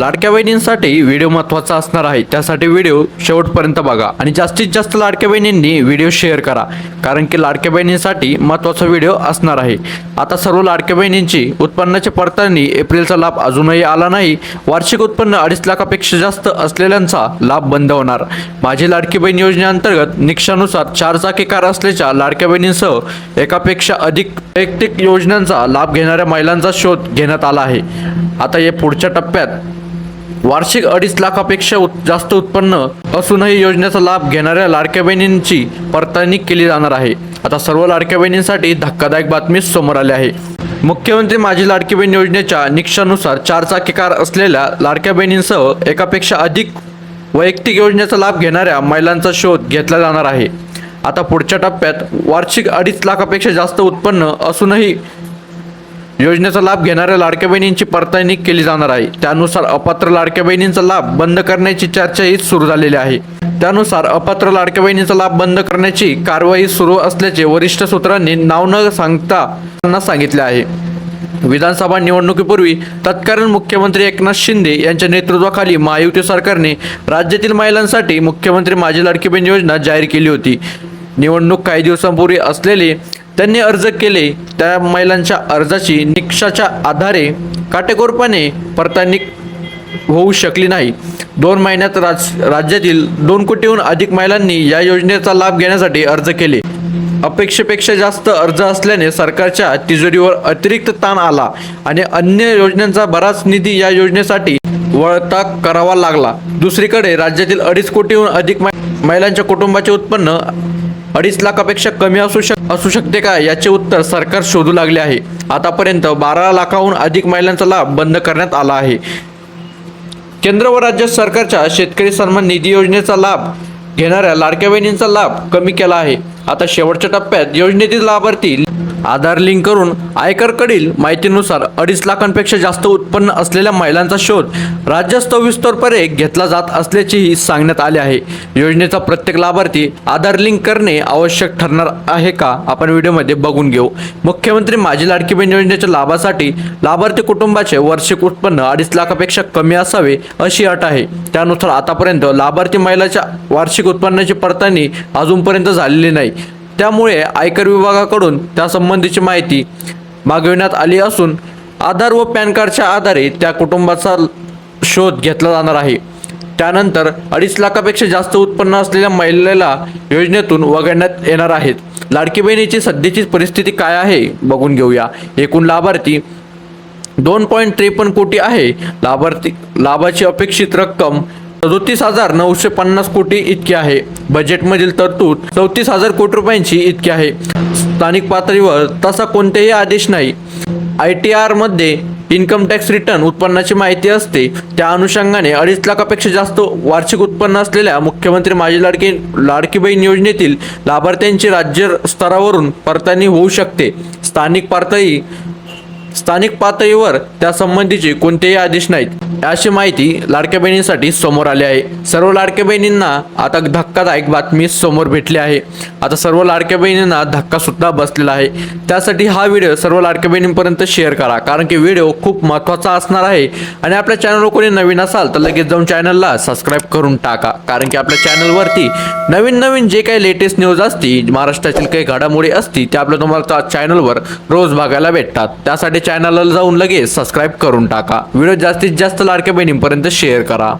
लाडक्या बहिणींसाठी व्हिडिओ महत्त्वाचा असणार आहे. त्यासाठी व्हिडिओ शेवटपर्यंत बघा आणि जास्तीत जास्त लाडक्या बहिणींनी व्हिडिओ शेअर करा कारण की लाडक्या बहिणींसाठी महत्त्वाचा व्हिडिओ असणार आहे. आता सर्व लाडक्या बहिणींची उत्पन्नाची पडताळणी एप्रिलचा लाभ अजूनही आला नाही. वार्षिक उत्पन्न अडीच लाखापेक्षा जास्त असलेल्यांचा लाभ बंद होणार. माझी लाडकी बहीण योजनेअंतर्गत निकषानुसार चार चाकी कार असल्याच्या लाडक्या बहिणींसह एकापेक्षा अधिक वैयक्तिक योजनांचा लाभ घेणाऱ्या महिलांचा शोध घेण्यात आला आहे. आता या पुढच्या टप्प्यात वार्षिक अडीच लाखापेक्षा उत- जास्त उत्पन्न असूनही योजनेचा लाभ घेणाऱ्या लाडक्या बहिणींची पडताळणी केली जाणार आहे. आता सर्व लाडक्या बहिणींसाठी धक्कादायक बातमी समोर आली आहे. मुख्यमंत्री माझी लाडकी बहीण योजनेच्या निकषानुसार चार चाकी कार असलेल्या लाडक्या बहिणींसह एकापेक्षा अधिक वैयक्तिक योजनेचा लाभ घेणाऱ्या महिलांचा शोध घेतला जाणार आहे. आता पुढच्या टप्प्यात वार्षिक अडीच लाखापेक्षा जास्त उत्पन्न असूनही योजनेचा लाभ घेणाऱ्या लाडक्या बहिणींची पडताळणी केली जाणार आहे. त्यानुसार अपात्र लाडक्या बहिणींचा लाभ बंद करण्याची चर्चाही सुरू झालेली आहे. त्यानुसार अपात्र लाडक्या बहिणींचा लाभ बंद करण्याची कारवाई सुरू असल्याचे वरिष्ठ सूत्रांनी नाव न सांगता त्यांना सांगितले आहे. विधानसभा निवडणुकीपूर्वी तत्कालीन मुख्यमंत्री एकनाथ शिंदे यांच्या नेतृत्वाखाली महायुती सरकारने राज्यातील महिलांसाठी मुख्यमंत्री माझी लाडकी बहीण योजना जाहीर केली होती. निवडणूक काही दिवसांपूर्वी असलेले त्यांनी अर्ज केले. त्या महिलांच्या अर्जाची निकषाच्या आधारे काटेकोरपणे पडताळणी होऊ शकली नाही. दोन महिन्यात राज राज्यातील दोन कोटीहून अधिक महिलांनी या योजनेचा लाभ घेण्यासाठी अर्ज केले. अपेक्षेपेक्षा जास्त अर्ज असल्याने सरकारच्या तिजोरीवर अतिरिक्त ताण आला आणि अन्य योजनांचा बराच निधी या योजनेसाठी वळता करावा लागला. दुसरीकडे राज्यातील अडीच कोटीहून अधिक महिलांच्या कुटुंबाचे उत्पन्न अडीच लाखापेक्षा कमी असू शक असू शकते का? याचे उत्तर सरकार शोधू लागले आहे. आतापर्यंत बारा लाखाहून अधिक महिलांचा लाभ बंद करण्यात आला आहे. केंद्र व राज्य सरकारच्या शेतकरी सन्मान निधी योजनेचा लाभ घेणाऱ्या लाडक्या बहिणींचा लाभ कमी केला आहे. आता शेवटच्या टप्प्यात योजनेतील लाभार्थी आधार लिंक करून आयकरकडील माहितीनुसार अडीच लाखांपेक्षा जास्त उत्पन्न असलेल्या महिलांचा शोध राज्यस्तव विस्तरपणे घेतला जात असल्याचेही सांगण्यात आले आहे. योजनेचा प्रत्येक लाभार्थी आधार लिंक करणे आवश्यक ठरणार आहे का? आपण व्हिडिओमध्ये बघून घेऊ. मुख्यमंत्री माझी लाडकी बहीण योजनेच्या लाभासाठी लाभार्थी कुटुंबाचे वार्षिक उत्पन्न अडीच लाखापेक्षा कमी असावे अशी अट आहे. त्यानुसार आतापर्यंत लाभार्थी महिलाच्या वार्षिक उत्पन्नाची पडताळणी अजूनपर्यंत झालेली नाही. त्यामुळे आयकर विभागाकडून त्यासंबंधीची माहिती मागविण्यात आली असून आधार व पॅन कार्डच्या आधारे त्या कुटुंबाचा शोध घेतला जाणार आहे. त्यानंतर अडीच लाखापेक्षा जास्त उत्पन्न असलेल्या महिलेला योजनेतून वगळण्यात येणार आहेत. लाडकी बहिणीची सध्याची परिस्थिती काय आहे बघून घेऊया. एकूण लाभार्थी दोन पॉईंट त्रेपन्न कोटी आहे. लाभार्थी लाभाची अपेक्षित रक्कम सदोतीस हजार नऊशे पन्नास कोटी इतकी आहे. बजेटमधील तरतूद चौतीस हजार कोटी रुपयांची इतकी आहे. स्थानिक पातळीवर तसा कोणतेही आदेश नाही. आय टी आरमध्ये इन्कम टॅक्स रिटर्न उत्पन्नाची माहिती असते. त्या अनुषंगाने अडीच लाखापेक्षा जास्त वार्षिक उत्पन्न असलेल्या मुख्यमंत्री माझी लाडकी लाडकी बहीण योजनेतील लाभार्थ्यांची राज्य स्तरावरून पडताळणी होऊ शकते. स्थानिक पातळी स्थानिक पातळीवर त्यासंबंधीचे कोणतेही आदेश नाहीत. अशी माहिती लाडक्या बहिणींसाठी समोर आली आहे. सर्व लाडक्या बहिणींना आता धक्कादायक बातमी समोर भेटली आहे. आता सर्व लाडक्या बहिणींना धक्का सुद्धा बसलेला आहे. त्यासाठी हा व्हिडिओ सर्व लाडक्या बहिणींपर्यंत शेअर करा कारण की व्हिडिओ खूप महत्त्वाचा असणार आहे. आणि आपल्या चॅनलवर कोणी नवीन असाल तर लगेच जाऊन चॅनलला सबस्क्राईब करून टाका कारण की आपल्या चॅनलवरती नवीन नवीन जे काही लेटेस्ट न्यूज असती महाराष्ट्रातील काही घडामोडी असती ते आपल्या तुम्हाला चॅनलवर रोज बघायला भेटतात. त्यासाठी चॅनलला जाऊन लगेच सबस्क्राईब करून टाका. व्हिडिओ जास्तीत जास्त लाडक्या बहिणींपर्यंत शेअर करा.